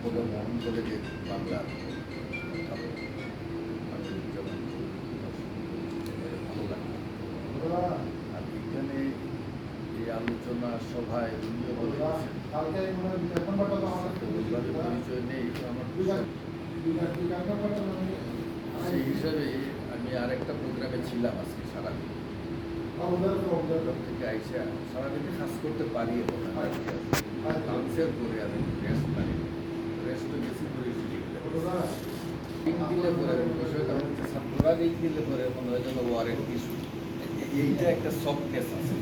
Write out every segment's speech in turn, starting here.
প্রধান কলেজের বাংলার আর এখানে এই আলোচনা সভায় পরিচয় নেই সেই হিসাবে আমি আরেকটা প্রোগ্রামে ছিলাম আজকে সারাদিন। থেকে আইসা সারাদিনে কাজ করতে পারি এবং আনসার করে আমি রেস্ট পারি রেস্ট বেশি করে দিলে পরে বিষয়টা হচ্ছে ছাত্ররা দিলে পরে মনে হয় যেন ওয়ারেন্ট ইস্যু এইটা একটা সফটনেস আছে।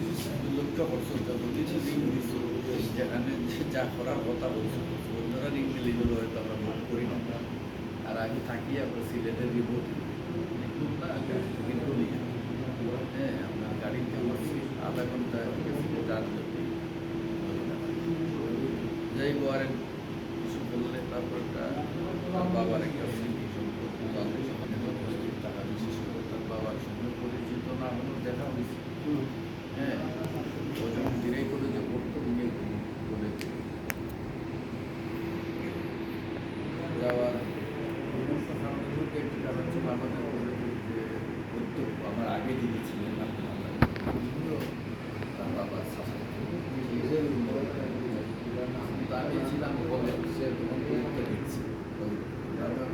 লক্ষ্য করছ যত কিছু রিং দিছো যেখানে যা করার কথা বলছো অন্যরা রিং দিলে হয়তো আমরা ভোট করি না। আর আমি থাকি আমরা সিলেটের রিপোর্ট কিন্তু না কিন্তু হ্যাঁ আপনার গাড়িতে বসছি আধা ঘণ্টা জন্য যাই ওয়ারেন্ট কিছু বললে তারপর একটা বাবার একটা স্মৃতি সম্পর্ক তাদের সমাজে উপস্থিত থাকা বিশেষ করে তার বাবার সঙ্গে পরিচিত না হলেও দেখা হয়েছে। হ্যাঁ ও যখন করে যে পড়তো নিয়ে বলেছে যাওয়ার একটু কারণ ছিল, আমাদের আমার আগে যিনি ছিলেন আব্দুল আল্লাহ, তিনিও তার বাবার শাসন কিন্তু আমি ছিলাম কবে সে তখন পরীক্ষা দিচ্ছি তারপর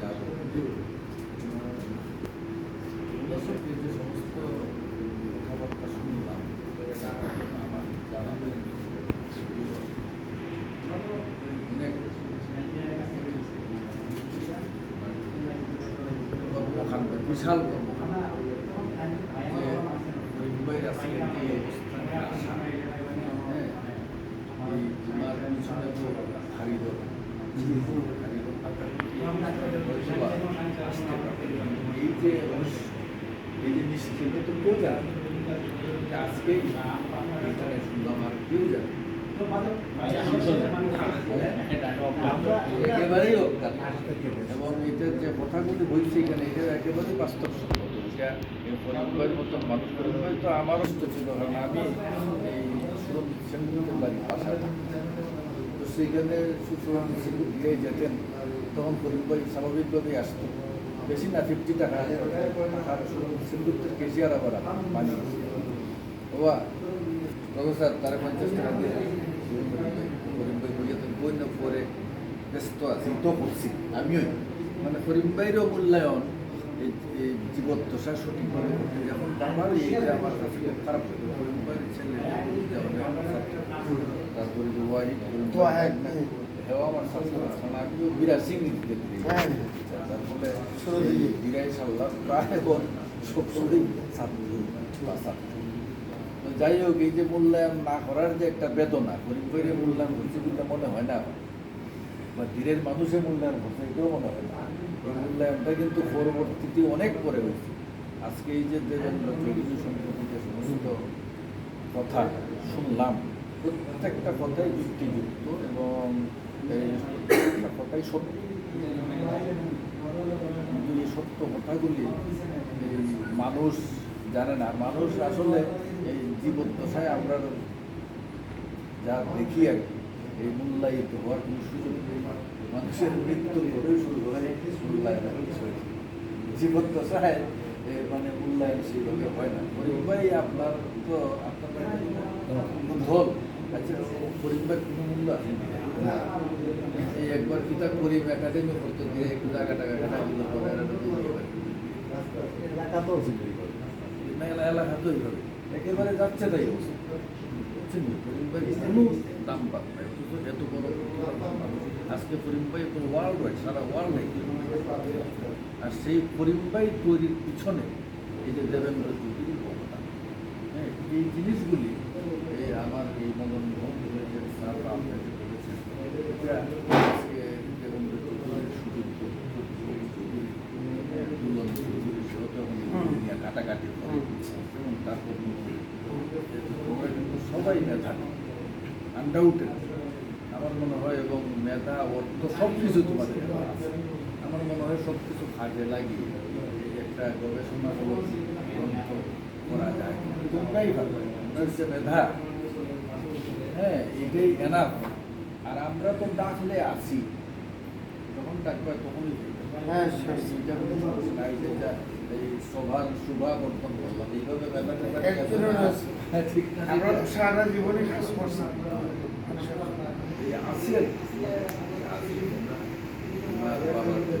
যাব দর্শক যে সমস্ত কথাবার্তা শুনলাম আমার জানা অনেক কর্মকাণ্ড বিশাল মুম্বাইয়ের আজকে যে অবস্থানে হ্যাঁ তোমার পিছনে তো হারিদর হারিদর এই যে এই যে নিশ্চিত এখানে শুনলাম কেউ জানে। এবং এটার যে কথাগুলি বলছে এখানে এটা একেবারেই বাস্তব আমারও তো ছিল, কারণ আমি তো সেইখানে সেগুলো দিয়ে যেতেন, তখন পরিবার স্বাভাবিকভাবেই আসতো। বেশি না ফিফটি টাকা। টাকার সিন্দুর কেজিয়ার আবার পানি বাবা প্রফেসর তারা পঞ্চাশ টাকা দিয়ে। করিম ভাই বইয়া তো বই না পরে ব্যস্ত আছি তো করছি আমিও মানে করিম ভাইয়েরও মূল্যায়ন এই এই জীবদ্দশা সঠিকভাবে করতে যখন আমার এইটা আমার কাছে খুব খারাপ লাগে করিম ভাইয়ের ছেলে তারপরে যে ওয়াহিদ করিম তো ভাই, এক হেওয়া আমার শাস্ত্র খানা আমিও বিরাসিং দিতে হ্যাঁ। তার ফলে শুরু থেকে। বিরাই সাল্লাহ প্রায় এবং সবসময় ছাত্র বা ছাত্র তো যাই হোক এই যে মূল্যায়ন না করার যে একটা বেদনা, গরিব করে মূল্যায়ন করছে বলে মনে হয় না। বা ধীরের মানুষের মূল্যায়ন করছে এটাও মনে হয় না। এই মূল্যায়নটা কিন্তু পরবর্তীতে অনেক পরে হয়েছে। আজকে এই যে দেবেন্দ্র চৌধুরী সম্পর্কে যে সমস্ত কথা শুনলাম, প্রত্যেকটা কথাই যুক্তিযুক্ত এবং প্রত্যেকটা কথাই সত্য। কিন্তু এই সত্য কথাগুলি এই মানুষ জানে না। মানুষ আসলে এই জীবদ্দশায় আমরা যা দেখি আর এই মূল্যায়িত হওয়ার কোনো সুযোগ মানুষের মৃত্যুর পরেও শুরু মূল্যায়নের বিষয়। জীবদ্দশায় মানে মূল্যায়ন সেইভাবে হয় না। গরিব ভাই, আপনার তো আপনার ধন আচ্ছা গরিব কোনো মূল্য আছে। এই একবার কিতা করিম একাডেমি করতে গিয়ে একটু টাকা টাকা টাকা দিলে একেবারে যাচ্ছে তাই অবস্থা। কোনো আজকে করিম ভাই ওয়ার্ল্ড ওয়াইড সারা ওয়ার্ল্ড আর সেই করিম তৈরির পিছনে এই যে দেবেন্দ্র চৌধুরীর অবদান। হ্যাঁ এই জিনিসগুলি, এই আমার এই মদন মোহন স্যার আপনাকে বলেছেন আজকে দেবেন্দ্র চৌধুরীর কাটে তারপর সবাই মেধা আনডাউটেড আমার মনে হয় এবং মেধা অর্থ সব কিছু তোমাদের আমার মনে হয় সব কিছু কাজে লাগিয়ে একটা গবেষণামূলক গ্রন্থ করা যায়। তোমরাই ভালো তোমরা মেধা হ্যাঁ এটাই এনাফ আর আমরা তো ডাকলে আসি যখন ডাকবে তখনই হ্যাঁ আমরা তো সারা জীবনই কাজ করছি আছি আমাদের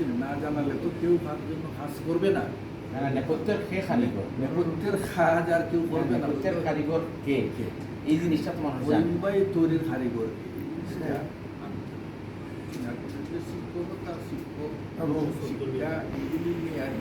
বলছেন না জানালে তো কেউ তার জন্য কাজ করবে না। কে এই জিনিসটা তোমার মুম্বাই তৈরির কারিগর। হ্যাঁ। শিক্ষক